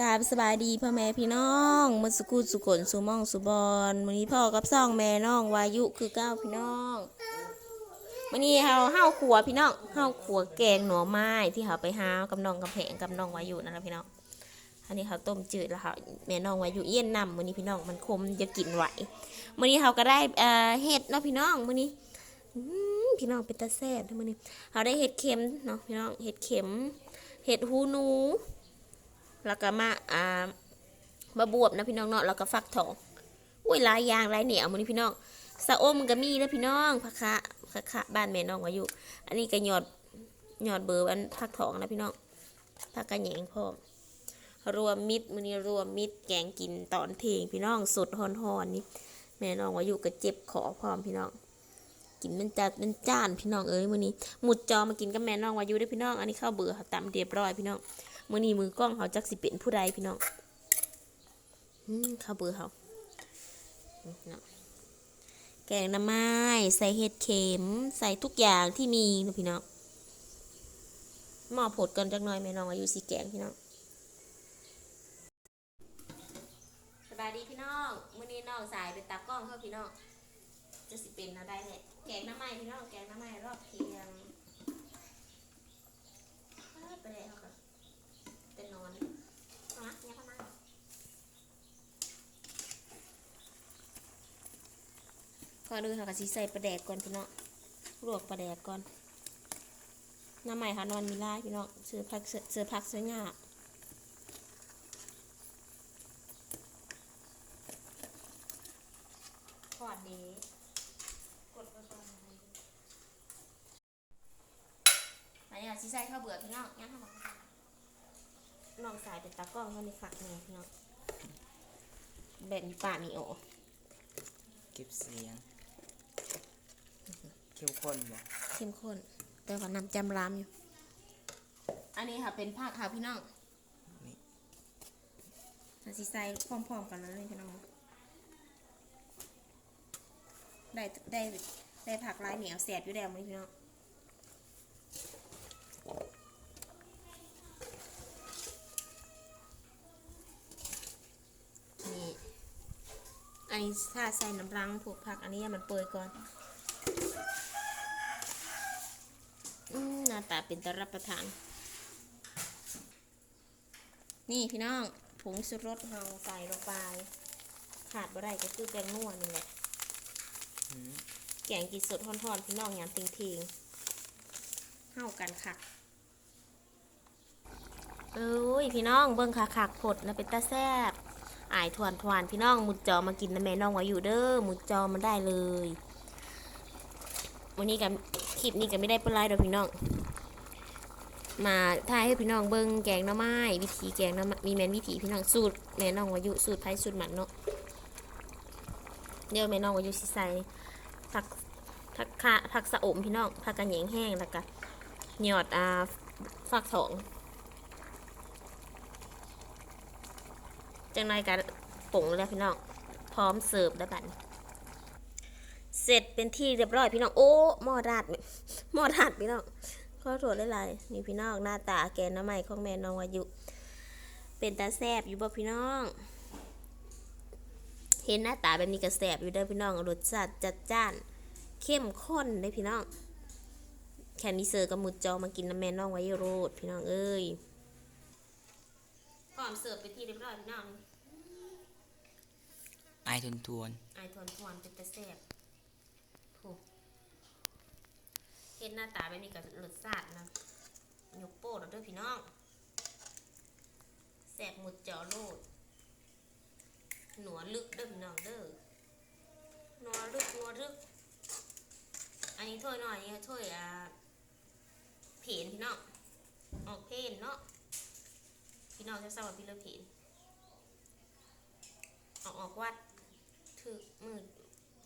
กาบสบายดีพ่อแม่พี่น้องมุสกุสุกลสุมองสุบอนวันนี้พ่อกับซ่องแม่น้องวายุคือเก้าพี่น้องวันนี้เฮาเฮาขัวพี่น้องเฮาขัวแกงหน่อไม้ที่เขาไปหากับน้องกับแผงกับน้องวายุนั่นแหละพี่น้องอันนี้เขาต้มจืดแล้วค่ะแม่น้องวายุเย็นนำวันนี้พี่น้องมันคมจะกินไหววันนี้เขาก็ได้เอ่อเห็ดเนาะพี่น้องวันนี้พี่น้องเป็นตาแซ่บวันนี้เขาได้เห็ดเข็มเนาะพี่น้องเห็ดเข็ม เห็ดหูหนู แล้วก็มาอ่าบะบวบนะพี่น้องเนาะแล้วก็ฟักทองอุ้ยหลายอย่างหลายเหนียวมันนี่พี่น้องสะอมก็มีนะพี่น้องผักคะผักคะบ้านแม่น้องวายุอันนี้ก็หยอดหยอดเบอร์อันฟักทองนะพี่น้องผักกระแหยงพร้อมรวมมิตรมันนี้รวมมิตรแกงกินตอนเทงพี่น้องสดฮอนๆนี่แม่น้องวายุก็เจ็บขอพร้อมพี่น้อง กินมันจัดมันจ้านพี่น้องเอ้ยมื้อนี้หมุดจอมากินกับแม่น้องวายุด้วยพี่น้อง อันนี้ข้าวเบื่อเขาตำเรียบร้อยพี่น้อง มื่อนี้มือกล้องเขาจักสิเป็นผู้ใดพี่น้องอืมข้าวเบื่อเขาแกงน้ำไม้ใส่เห็ดเข็ม ใส่ทุกอย่างที่มีนะพี่น้องหม้อผดกันจักหน่อยแม่น้องอายุสีแกงพี่น้องสบายดีพี่น้องมื่อนี้น้องสายเป็นตากล้องเพื่อพี่น้องจะสิเป็นอะไรเนี่ยแกงน้ำไม้พี่น้องแกงน้ำไม้รอบเที่ยงไปไหนเขากัน เป็นนอนนะเนี่ยเข้ามา ก่อนอื่นเขาก็สิใส่ปลาแดกก่อนพี่น้องลวกปลาแดกก่อนน้ำใหม่ค่ะนอนมีลายพี่น้องซื้อผักเสื้อซื้อผักเสื้อหญ้าขอดดีกดไปก่อนอันนี้ค่ะสิใส่ข้าวเบื่อพี่น้องย่างข้าวเบื่อน้องสายเป็นตากล้องเขาในฝักแม่พี่น้องแบบมีป่ามีโอเก็บเสียง เข้มข้นบ่เข้มข้น แต่ว่าน้ำจำรามอยู่ อันนี้ค่ะเป็นผักค่ะพี่น้องนี่อาสิใส่พร้อมๆกันเลยพี่น้อง ได้ได้ได้ผักลายเหนียวแสบอยู่แล้วมั้ยพี่น้องนี่อันนี้ถ้าใส่น้ำรังผูกผักอันนี้ให้มันเปื่อยก่อน อืมหน้า ตาเป็นตรับประทาน นี่พี่น้องผงชูรสเราใส่ลงไป ขาดบ่ได้ก็คือแกงนัวนี่แหละแกงกินสดทอนๆ พี่น้องอย่างทิงๆเข้ากันค่ะเอ้ยพี่น้องเบิ้งขาขักผดนะเป็นตาแซบอายทวนทวนพี่น้องมุดจอมากินนะแม่น้องไว้อยู่เด้อมุดจอมาได้เลย วันนี้กับคลิปนี้ก็ไม่ได้เป็นไรดอกพี่น้อง มาถ่ายให้พี่น้องเบิ้งแกงหน้ำไม้วิธีแกงหน้ำไม้มีแมนวิธีพี่น้องสูตรแม่น้องวายุสูตรไผ่สูตรหมันเนาะเดี๋ยวแม่น้องวายุสิใส่ผักผักคะผักสะอมพี่น้องผักกระเหยงแห้งแล้วก็หยอดอ่าฟักทองจังไรกันผงแล้วพี่น้องพร้อมเสิร์ฟแล้วบันเสร็จเป็นที่เรียบร้อยพี่น้องโอ้หม้อราดหม้อราดพี่น้อง ขอโทษหลายๆนี่พี่น้องหน้าตาแกงน้ำใหม่ของแม่น้องวายุ เป็นตาแซบอยู่บ่พี่น้อง เห็นหน้าตาแบบนี้ก็แซบอยู่เด้อพี่น้องรสชาติจัดจ้าน เข้มข้นได้อพี่น้อง แค่มีเสือกับหมุดจอมากินน้ำแม่น้องไว้โรดพี่น้องเอ้ยก่อนเสิร์ฟไปที่เรียบร้อยพี่น้องอายทนทวนไอายทวนทวนเป็นตาแซบโหเห็นหน้าตาแบบนี้ก็รสชาตินะยกโป้ดเด้อพี่น้องแสบหมุดจอโลด หนัวลึกเด้อพี่น้องเด้อหนัวลึกหนัวลึก อันนี้ถ้วยหน่อยนี่ถ้วยอ่าเพนพี่น้องออกเพนเนาะพี่น้องจะทราบว่าพี่เลิกเพนออกออกวัดถือมือ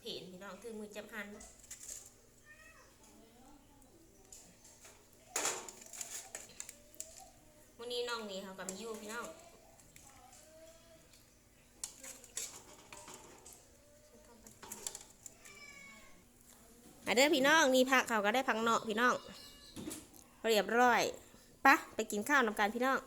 เพนพี่น้องถือมือจำหัน นนี้น้องนี่เขากับมีอยู่พี่น้องอะเด้อพี่น้องนี่พักเขาก็ได้พังเนาะพี่น้องเรียบร้อยปะไปกินข้าวนำกันพี่น้อง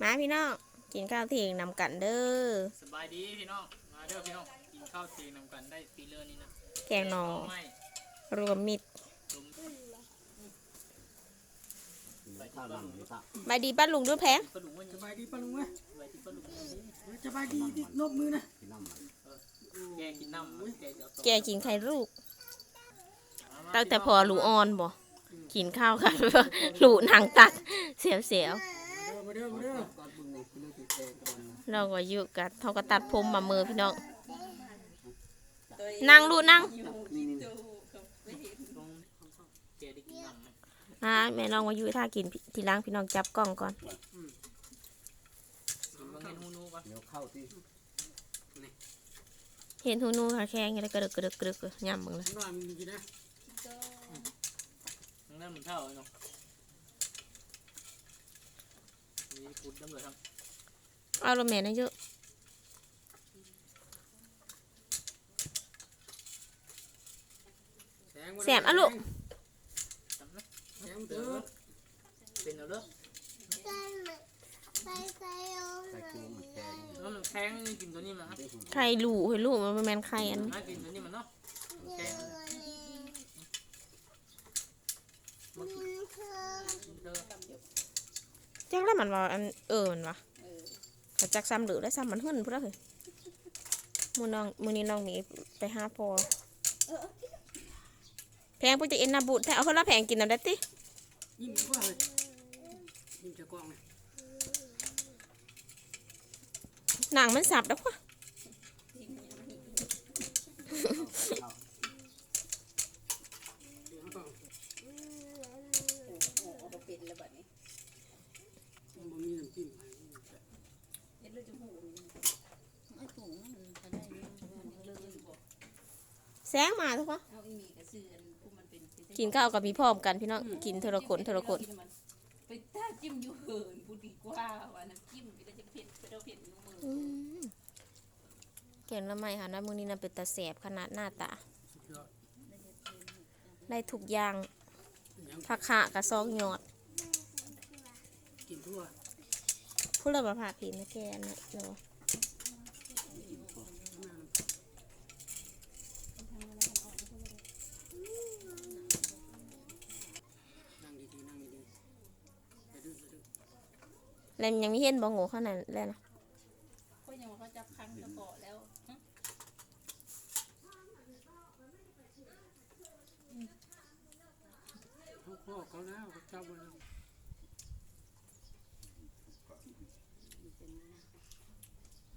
มาพี่น้องกินข้าวเที่ยงนำกันเด้อสบายดีพี่น้องมาเด้อพี่น้องกินข้าวเที่ยงนำกันได้ปีเลอร์นี่นะแกงหนอไม่รวมมิตร ลุมข้าวดำนี่ปะบายดีป้าลุงด้วยแพงปลาดุกวันสนี้บายดีปะลุงเว้ยสบายดีปลาดุกวันนี้สบายดีดินบมือนะกินน้ำมันแกกินน้ำมันแกจะเอาแกกินไข่ลูกมาตั้งแต่พอหลูออนบ่กินข้าวกันหลูหนังตักเสียวเสียวมาเด้อมาเด้อก็บึงในกิโลติเตนก่อนนะๆเราก็อยู่กันเขาก็ตัดผมมามือพี่น้องนั่งลูกนั่ง นี่นี่ แกได้กินน้ำไหม อ่าแม่ลองมาอยู่ท่ากินทีล้างพี่น้องจับกล้องก่อนเงินฮูนูก่อนเดี๋ยวเข้าที่เห็นทูนูค่ะแข้งแล้วกระดึกกระดึกกระดึกย่ำมึงเลยข้างนอกมีกินนะทั้งนั้นมันเท่าเลยเนาะนี่กุดน้ำเลยครับเอาละแม่นะเยอะแสบอะลูก งเด้อเป็นเอาเด้อใส่กุ้งแกงแล้วมันแข็งนี่กินตัวนี้มาไข่หลูเฮ้ยลูกมันเป็นแมนไข่อันน่ากินตัวนี้มันเนาะแกงมากินเด้อจักแล้วมันว่าอันเออมันวะแต่จักซ้ำหรือได้ซ้ำมันหึ่นพุ่นแล้วเฮ้ยมือน้องมือนี้น้องหมีไปหาพอแพงปุ๊จะเอ็นนาบุตรแต่เอาคนละแพงกินน้ำได้ติ ยิ้มกว่าเลยยิ้มจะกว้างเลยหนังมันสับแล้ววะมันมีน้ำจิ้มแซงมาทุกคน กินข้าวกับพี่พร้อมกันพี่น้องกินเทละคนเทละคนไปต้าจิ้มอยู่เหินพูดดีกว่าว่าน้ำจิ้มไปแล้วจะเผ็ดไปเราเผ็ดมือมืออืมแกงละไมค่ะนะมือนี้น่ะเป็นตาแสบขนาดหน้าตาสุดยอดได้ทุกอย่างยังผักขะกับซอกหยอดกินทั่วพูดเลยว่าผักผีนะแกนะเนาะ นั่งดีๆนั่งดีๆอย่าดื้ออย่าดื้อ แล้วยังไม่เห็นบ่โง่ขนาดแล้วนะก็ยังว่าเขาจับคังจะเกาะแล้วเขาพ่อเขาแล้วเขาจับไว้แล้ว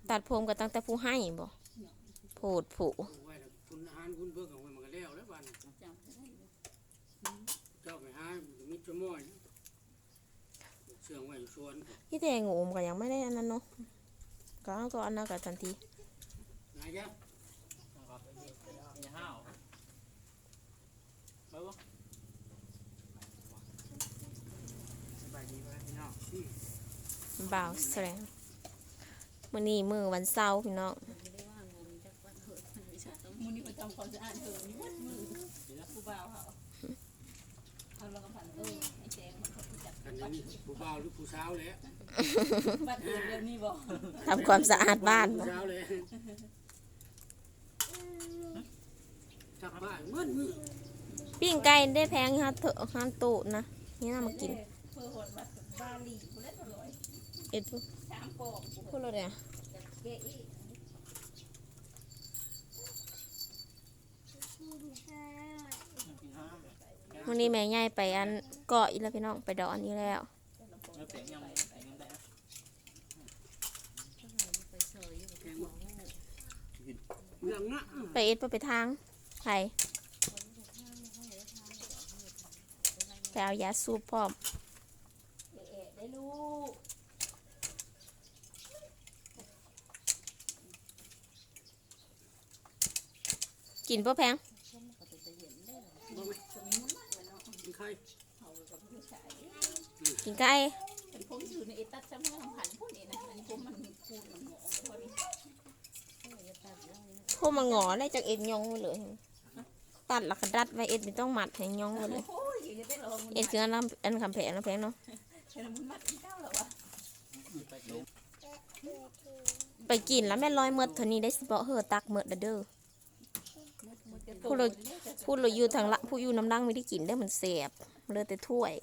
ตัดผมก็ตั้งแต่ผู้ให้บ่โผดผูเอาไว้แล้วคุณอาหารคุณเบิกเอาไว้มันก็แล้วแล้วบ้านจำได้เจ้าไปหามิตรม้อยเสื่องไว้อยู่สวนที่แต่งูมนก็ยังไม่ได้อันนั้นเนาะก็เอาก็อันนั้นก็ทันทีนายยะนะครับอย่าห้าวไปบ่สบายดีไหมพี่น้องบ่าวแสดงมื้อนี้มื้อวันเสาร์พี่น้องมูนี่ประจำความสะอาดเหินนี่วัดมือผู้บ่าวเขาเอาเรากำผันเออไอ้แจงมันเขาจับอันนี้ผู้บ่าวหรือผู้สาวเลยบัดเหินเดี๋ยวนี้บอกทำความสะอาดบ้านผู้บ่สาวเลยจับบ้านเมื่อมือปิ้งไก่ได้แพงฮะเถอะฮะตูนะนี่น่ามากินเพื่อหดบัดบาลีกูเล่นอร่อยเอ็ดพูสามกล่องกูพูดเลยเนี่ยเกะอีกกินห้ามมื้อนี้แม่ใหญ่ไปอันเกาะอีแล้วพี่น้องไปดอนอีแล้แล้วไปเอ็ดไปไปทางไผไปเอายาสูบพร้อมได้ลูกกินบ่อแพง กินใครกินไก่เป็นผมอยู่ในเอตัสจำเมื่อผันพวกนี้นะอันนี้ผมมันคูณมันหงอพอดีพวกมาหงอได้จากเอ็ดยองไว้เลย ตัดแล้วก็ดัดไว้เอ็ดไม่ต้องหมัดให้ยองไว้เลยโอ้ยอย่าได้ลองมันเอ็ดคืออันน้ำอันคำแพงนะแพงเนาะใช้น้ำมันมัดที่เก้าแล้ววะไปเก็บไปกินแล้วแม่ร้อยเมดเท่านี้ได้สิบ่เฮอตักเมดเด้อผู้เราผู้เราอยู่ทางละผู้อยู่น้ำดังไม่ได้กินได้อมันแสบ เหลยแต่ถ้วย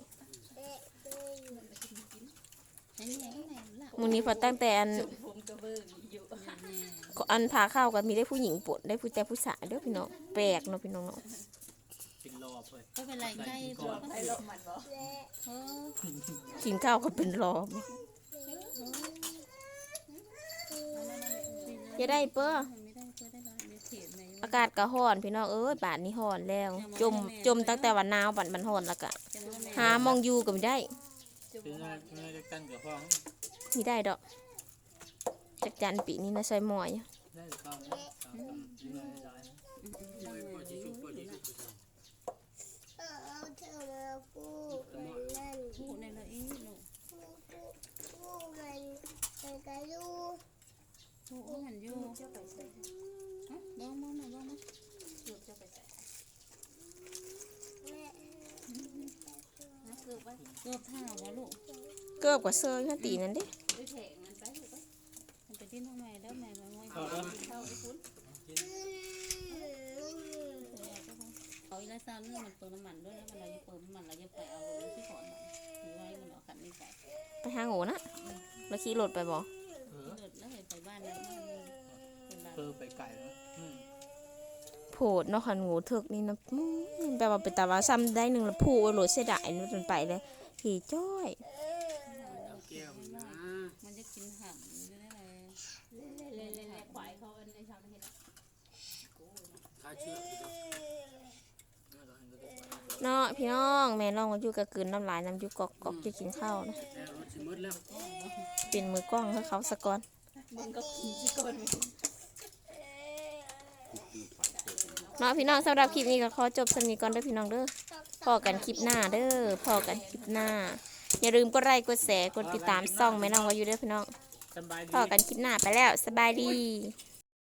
อันนี้ไงข้างในล่ะมื้อนี้พอตั้งแต่อันผมกระเบื้องอยู่อันพาเข้าวก็มีได้ผู้หญิงปวดได้ผู้แต่ผู้ชายเด้อพี่น้องแปลกเนาะพี่น้องเนาะเป็นรอบเลยก็เป็นไรใกล้ตัวก็สิเออกินข้าวก็เป็นรอบจะได้เป้อากาศก็ร้อน พี่น้องเอ้ยบาดนี้ร้อนแล้ว จมจมตั้งแต่วันหนาวบัดมันร้อนแล้วก็จะว่าแม่หามองอยู่ก็ไม่ได้คือน่าน่าจะกันกับห้องมีได้ดอกจักจันปีนี้นะใส่หมอยได้เข้านะตามตามที่เราได้มวยพ่อจิชุ บพ่อจิชุบเอาเธอมาพูดนั่นพูดในละอีลูกพูดมันมันกระยูพูดมันอยู่ฮะบ้องบ้องมาบ้องมาแม่เกือบไปเกือบท่าวะลูกเกือบกว่าเซอร์แค่ตีนั่นเดิไปแผงมันไปลูกไปมันไปที่ทำไมแล้วแม่มามวยเข้าแล้วเข้าไอ้คุณเอาอีละซาวนึงมันเติมน้ำมันด้วยแล้วมันเราจะเติมน้ำมันเราจะไปเอาลงที่ขอนมันหรือไว้มันเอาขันนี้ไปไปหาโง่นะแล้วขี่รถไปบ่เออ เลิศแล้วไปบ้านแล้วมันเป็นบ้าน เออไปไก่แล้วอืมโผดเนาะคันโง่เถิกนี่นะอื้อแปลว่าไปตาว่าซ้ำได้หนึ่งแล้วผูกไว้โหลดเสียดายมันเป็นไปเลยขี่จ้อยแก้วนะมันจะกินห่ำมันจะได้อะไรเล่นเล่นควายเขาในชาวเห็ดขาเชือกเนาะพี่น้องแม่น้องมาอยู่กับกืนน้ำลายน้ำอยุกอกกอกจะกินข้าวนะแล้วรถสิมืดแล้วเป็นมือกล้องให้เขาสะก่อนมึงก็กินที่ก้นไป เนาะพี่น้องสำหรับคลิปนี้ก็ขอจบสนิทก่อนเด้อพี่น้องเด้อพอกันคลิปหน้าเด้อพอกันคลิปหน้า อย่าลืมกดไลค์กดแชร์กดติดตามซ่องแม่น้องไว้อยู่เด้อพี่น้องพอกันคลิปหน้าไปแล้วสบายดี